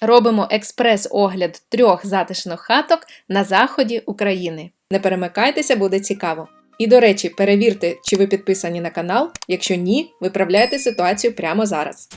Робимо експрес-огляд трьох затишних хаток на заході України. Не перемикайтеся, буде цікаво. І до речі, перевірте, чи ви підписані на канал. Якщо ні, виправляйте ситуацію прямо зараз.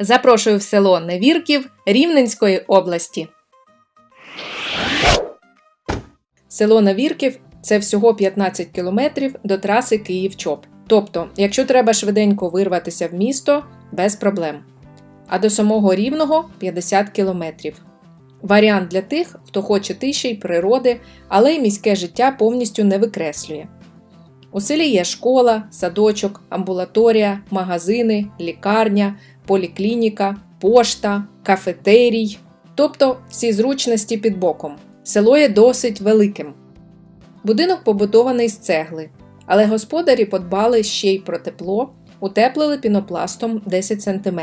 Запрошую в село Невірків Рівненської області. Село Навірків це всього 15 кілометрів до траси Київ-Чоп. Тобто, якщо треба швиденько вирватися в місто, без проблем. А до самого рівного 50 кілометрів. Варіант для тих, хто хоче тиші й природи, але й міське життя повністю не викреслює. У селі є школа, садочок, амбулаторія, магазини, лікарня, поліклініка, пошта, кафетерій, тобто всі зручності під боком. Село є досить великим. Будинок побудований з цегли, але господарі подбали ще й про тепло, утеплили пінопластом 10 см.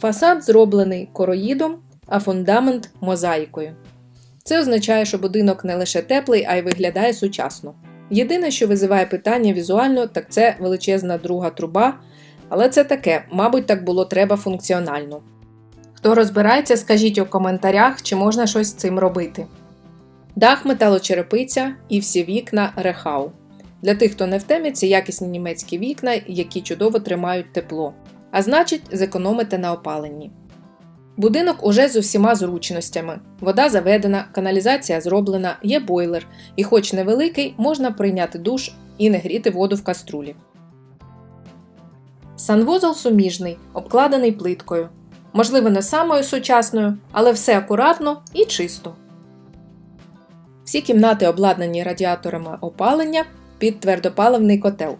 Фасад зроблений короїдом, а фундамент мозаїкою. Це означає, що будинок не лише теплий, а й виглядає сучасно. Єдине, що визиває питання візуально, так це величезна друга труба, але це таке, мабуть, так було треба функціонально. Хто розбирається, скажіть у коментарях, чи можна щось з цим робити. Дах металочерепиця і всі вікна рехау. Для тих, хто не в темі, це якісні німецькі вікна, які чудово тримають тепло, а значить, зекономите на опаленні. Будинок уже з усіма зручностями. Вода заведена, каналізація зроблена, є бойлер, і, хоч невеликий, можна прийняти душ і не гріти воду в каструлі. Санвузол суміжний, обкладений плиткою. Можливо, не самою сучасною, але все акуратно і чисто. Всі кімнати обладнані радіаторами опалення під твердопаливний котел.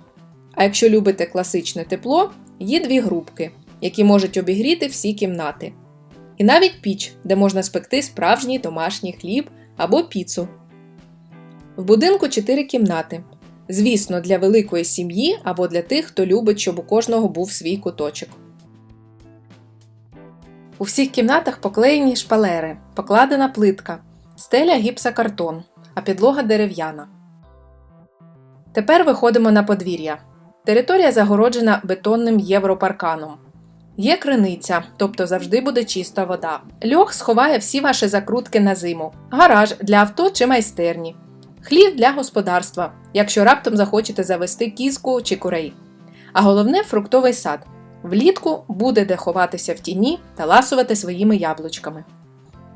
А якщо любите класичне тепло, є дві грубки, які можуть обігріти всі кімнати. І навіть піч, де можна спекти справжній домашній хліб або піцу. В будинку 4 кімнати. Звісно, для великої сім'ї або для тих, хто любить, щоб у кожного був свій куточок. У всіх кімнатах поклеєні шпалери, покладена плитка, стеля гіпсокартон, а підлога дерев'яна. Тепер виходимо на подвір'я. Територія загороджена бетонним європарканом. Є криниця, тобто завжди буде чиста вода. Льох сховає всі ваші закрутки на зиму, гараж для авто чи майстерні, хлів для господарства, якщо раптом захочете завести кізку чи курей. А головне фруктовий сад. Влітку буде де ховатися в тіні та ласувати своїми яблучками.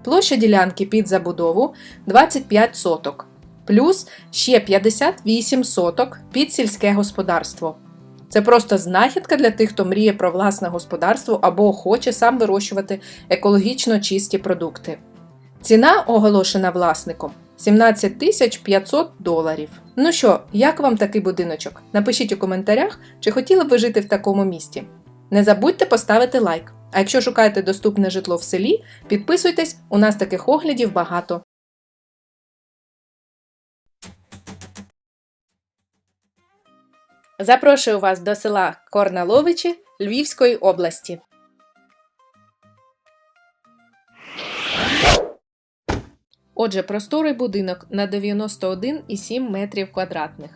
Площа ділянки під забудову 25 соток, плюс ще 58 соток під сільське господарство. Це просто знахідка для тих, хто мріє про власне господарство або хоче сам вирощувати екологічно чисті продукти. Ціна оголошена власником 17 тисяч 500 доларів. Ну що, як вам такий будиночок? Напишіть у коментарях, чи хотіли б ви жити в такому місті. Не забудьте поставити лайк. А якщо шукаєте доступне житло в селі, підписуйтесь, у нас таких оглядів багато. Запрошую вас до села Корналовичі Львівської області. Отже, просторий будинок на 91,7 метрів квадратних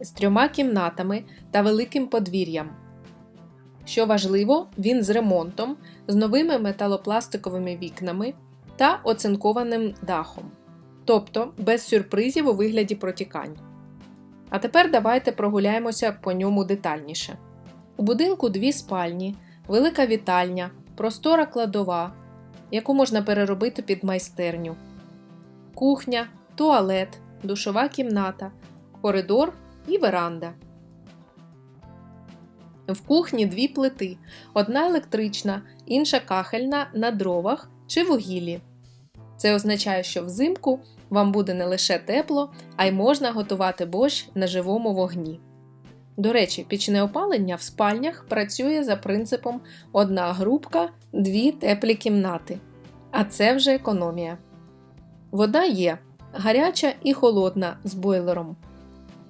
з трьома кімнатами та великим подвір'ям. Що важливо, він з ремонтом, з новими металопластиковими вікнами та оцинкованим дахом, тобто без сюрпризів у вигляді протікань. А тепер давайте прогуляємося по ньому детальніше. У будинку дві спальні, велика вітальня, простора кладова, яку можна переробити під майстерню, кухня, туалет, душова кімната, коридор і веранда. В кухні дві плити: одна електрична, інша кахельна на дровах чи вугіллі. Це означає, що взимку вам буде не лише тепло, а й можна готувати борщ на живому вогні. До речі, пічне опалення в спальнях працює за принципом одна грубка, дві теплі кімнати. А це вже економія. Вода є гаряча і холодна з бойлером.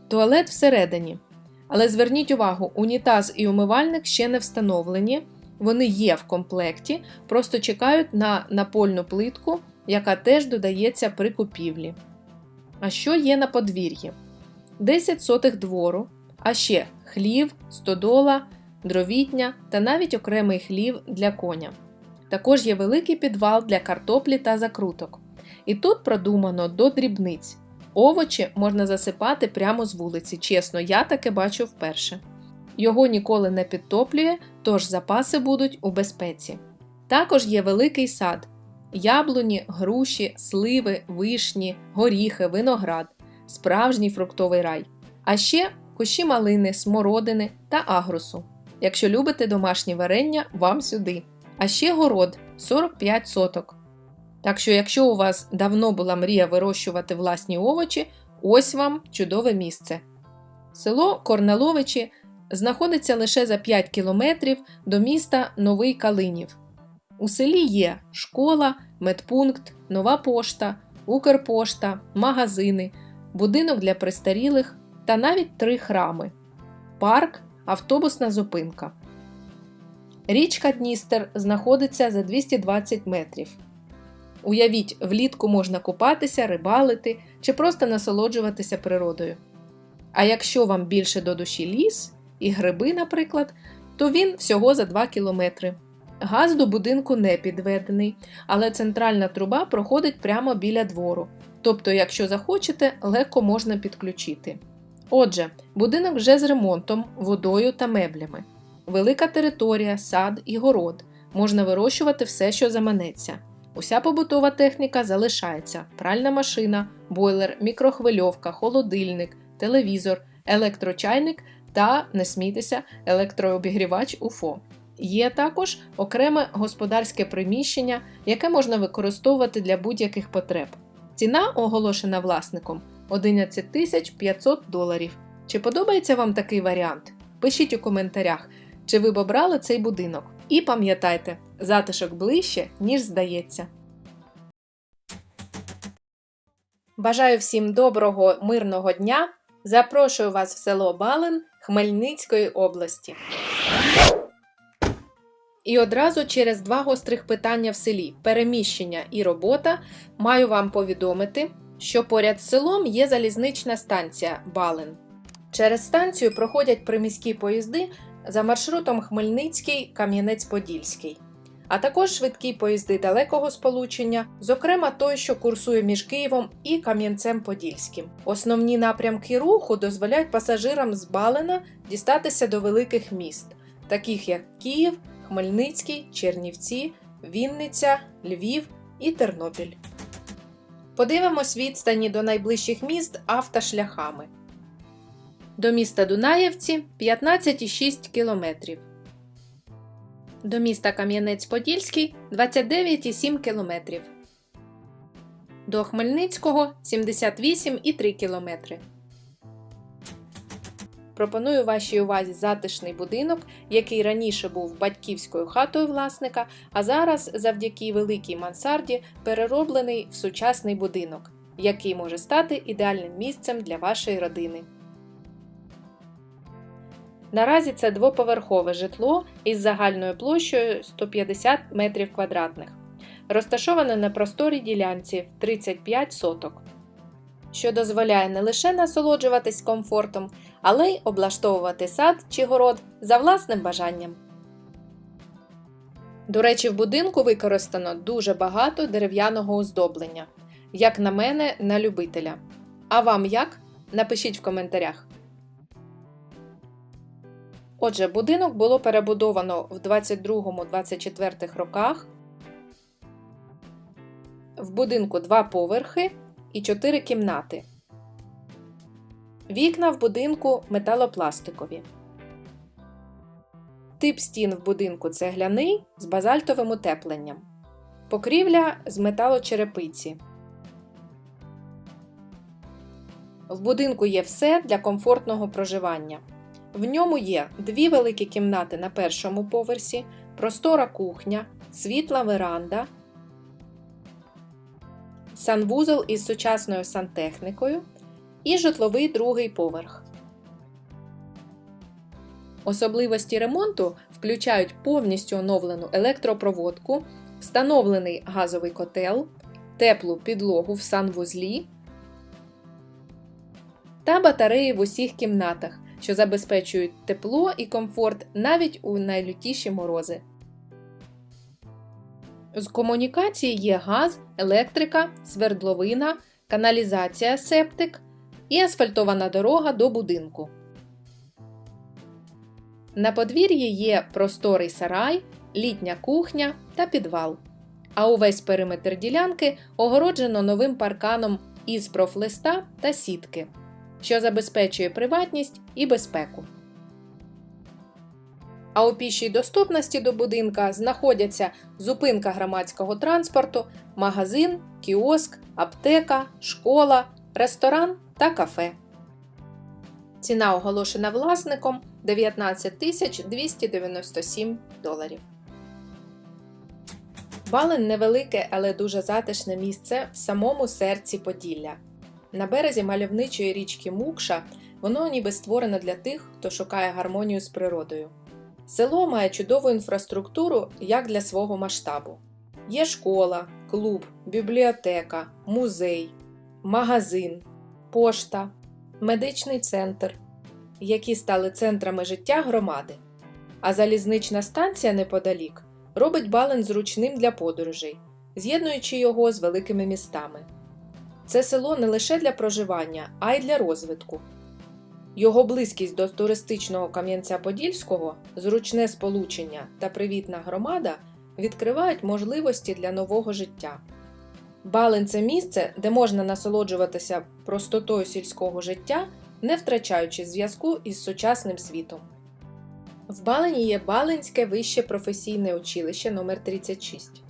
Туалет всередині. Але зверніть увагу, унітаз і умивальник ще не встановлені, вони є в комплекті, просто чекають на напольну плитку, яка теж додається при купівлі. А що є на подвір'ї? 10 сотих двору, А ще хлів, стодола, дровітня та навіть окремий хлів для коня. Також є великий підвал для картоплі та закруток. І тут продумано до дрібниць. Овочі можна засипати прямо з вулиці. Чесно, я таке бачу вперше. Його ніколи не підтоплює, тож запаси будуть у безпеці. Також є великий сад: яблуні, груші, сливи, вишні, горіхи, виноград, справжній фруктовий рай. А ще кущі малини, смородини та агрусу. Якщо любите домашні варення, вам сюди. А ще город 45 соток. Так що, якщо у вас давно була мрія вирощувати власні овочі, ось вам чудове місце. Село Корнеловичі знаходиться лише за 5 кілометрів до міста Новий Калинів. У селі є школа, медпункт, нова пошта, Укрпошта, магазини, будинок для престарілих та навіть три храми, парк, автобусна зупинка. Річка Дністер знаходиться за 220 метрів. Уявіть, влітку можна купатися, рибалити чи просто насолоджуватися природою. А якщо вам більше до душі ліс і гриби, наприклад, то він всього за 2 кілометри. Газ до будинку не підведений, але центральна труба проходить прямо біля двору. Тобто, якщо захочете, легко можна підключити. Отже, будинок вже з ремонтом, водою та меблями. Велика територія, сад і город. Можна вирощувати все, що заманеться. Уся побутова техніка залишається: пральна машина, бойлер, мікрохвильовка, холодильник, телевізор, електрочайник та, не смійтеся, електрообігрівач УФО. Є також окреме господарське приміщення, яке можна використовувати для будь-яких потреб. Ціна оголошена власником 11 500 доларів. Чи подобається вам такий варіант? Пишіть у коментарях, чи ви б обрали цей будинок. І пам'ятайте, затишок ближче, ніж здається. Бажаю всім доброго, мирного дня! Запрошую вас в село Балин Хмельницької області. І одразу через два гострих питання в селі переміщення і робота маю вам повідомити, що поряд з селом є залізнична станція Балин. Через станцію проходять приміські поїзди за маршрутом Хмельницький Кам'янець-Подільський, а також швидкі поїзди далекого сполучення, зокрема той, що курсує між Києвом і Кам'янцем-Подільським. Основні напрямки руху дозволяють пасажирам з Балина дістатися до великих міст, таких як Київ, Хмельницький, Чернівці, Вінниця, Львів і Тернопіль. Подивимось відстані до найближчих міст автошляхами. До міста Дунаєвці 15,6 км. До міста Кам'янець-Подільський 29,7 км. До Хмельницького 78,3 км. Пропоную вашій увазі затишний будинок, який раніше був батьківською хатою власника, а зараз, завдяки великій мансарді, перероблений в сучасний будинок, який може стати ідеальним місцем для вашої родини. Наразі це двоповерхове житло із загальною площею 150 метрів квадратних, розташоване на просторій ділянці в 35 соток, що дозволяє не лише насолоджуватись комфортом, але й облаштовувати сад чи город за власним бажанням. До речі, в будинку використано дуже багато дерев'яного оздоблення, як на мене, на любителя. А вам як? Напишіть в коментарях. Отже, будинок було перебудовано в 22-24 роках. В будинку два поверхи і 4 кімнати. Вікна в будинку металопластикові. Тип стін в будинку цегляний з базальтовим утепленням. Покрівля з металочерепиці. В будинку є все для комфортного проживання. В ньому є дві великі кімнати на першому поверсі, простора кухня, світла веранда, санвузол із сучасною сантехнікою і житловий другий поверх. Особливості ремонту включають повністю оновлену електропроводку, встановлений газовий котел, теплу підлогу в санвузлі та батареї в усіх кімнатах що забезпечують тепло і комфорт навіть у найлютіші морози. З комунікації є газ, електрика, свердловина, каналізація септик і асфальтована дорога до будинку. На подвір'ї є просторий сарай, літня кухня та підвал. А увесь периметр ділянки огороджено новим парканом із профлиста та сітки, що забезпечує приватність і безпеку. А у пішій доступності до будинка знаходяться зупинка громадського транспорту, магазин, кіоск, аптека, школа, ресторан та кафе. Ціна оголошена власником 19 тисяч 297 доларів. Балин невелике, але дуже затишне місце в самому серці Поділля. На березі мальовничої річки Мукша воно ніби створено для тих, хто шукає гармонію з природою. Село має чудову інфраструктуру як для свого масштабу. Є школа, клуб, бібліотека, музей, магазин, пошта, медичний центр, які стали центрами життя громади. А залізнична станція неподалік робить Бален зручним для подорожей, з'єднуючи його з великими містами. Це село не лише для проживання, а й для розвитку. Його близькість до туристичного Кам'янця-Подільського, зручне сполучення та привітна громада відкривають можливості для нового життя. Балин це місце, де можна насолоджуватися простотою сільського життя, не втрачаючи зв'язку із сучасним світом. В Балині є Балинське вище професійне училище номер 36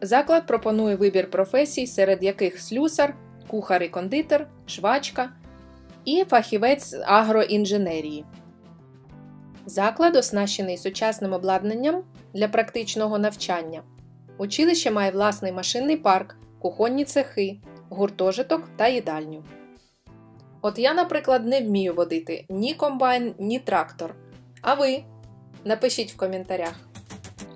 Заклад пропонує вибір професій, серед яких слюсар, кухар і кондитер, швачка і фахівець агроінженерії. Заклад оснащений сучасним обладнанням для практичного навчання. Училище має власний машинний парк, кухонні цехи, гуртожиток та їдальню. От я, наприклад, не вмію водити ні комбайн, ні трактор. А ви? Напишіть в коментарях.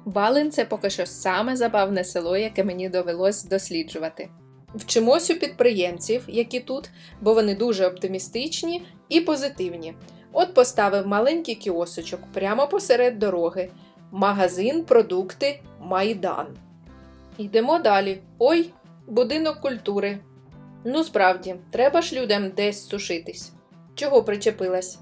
Балин це поки що саме забавне село, яке мені довелось досліджувати. Вчимось у підприємців, які тут, бо вони дуже оптимістичні і позитивні. От поставив маленький кіосочок прямо посеред дороги. Магазин, продукти, майдан. Йдемо далі. Ой, будинок культури. Ну, справді, треба ж людям десь сушитись. Чого причепилась?